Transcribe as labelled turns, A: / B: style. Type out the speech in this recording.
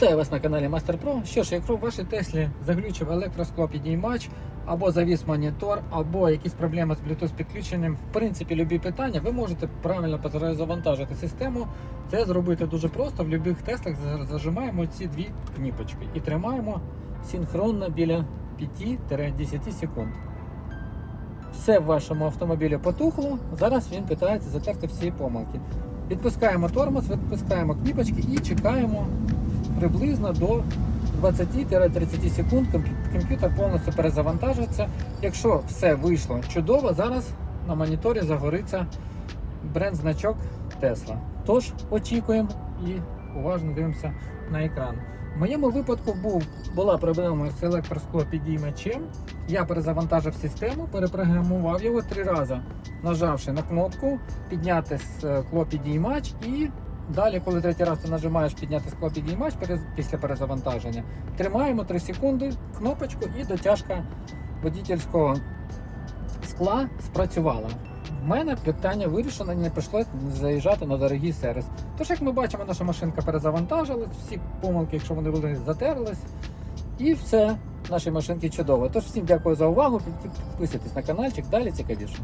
A: Вітаю вас на каналі Master Pro. Що ж, якщо в вашій Теслі заглючив підіймач, або завіс монітор, або якісь проблеми з Bluetooth підключенням, в принципі, любі питання, ви можете правильно завантажити систему. Це зробити дуже просто. В будь-яких Теслах зажимаємо ці дві кніпочки і тримаємо синхронно біля 5-10 секунд. Все в вашому автомобілі потухло. Зараз він питається затерти всі помилки. Відпускаємо тормоз, відпускаємо кніпочки і чекаємо приблизно до 20-30 секунд. Комп'ютер повністю перезавантажується. Якщо все вийшло чудово, зараз на моніторі загориться бренд-значок Tesla. Тож очікуємо і уважно дивимося на екран. В моєму випадку був, була проблема з електроскло підіймачем. Я перезавантажив систему, перепрограмував його три рази, нажавши на кнопку підняти скло підіймач і далі, коли третій раз ти нажимаєш підняти скло підіймач перез- після перезавантаження, тримаємо 3 секунди кнопочку і дотяжка водительського скла спрацювала. В мене питання вирішено, не прийшлось заїжджати на дорогий сервіс. Тож, як ми бачимо, наша машинка перезавантажилась, всі помилки, якщо вони були, затерлись. І все, наші машинки чудово. Тож всім дякую за увагу. Підписуйтесь на каналчик, далі цікавіше.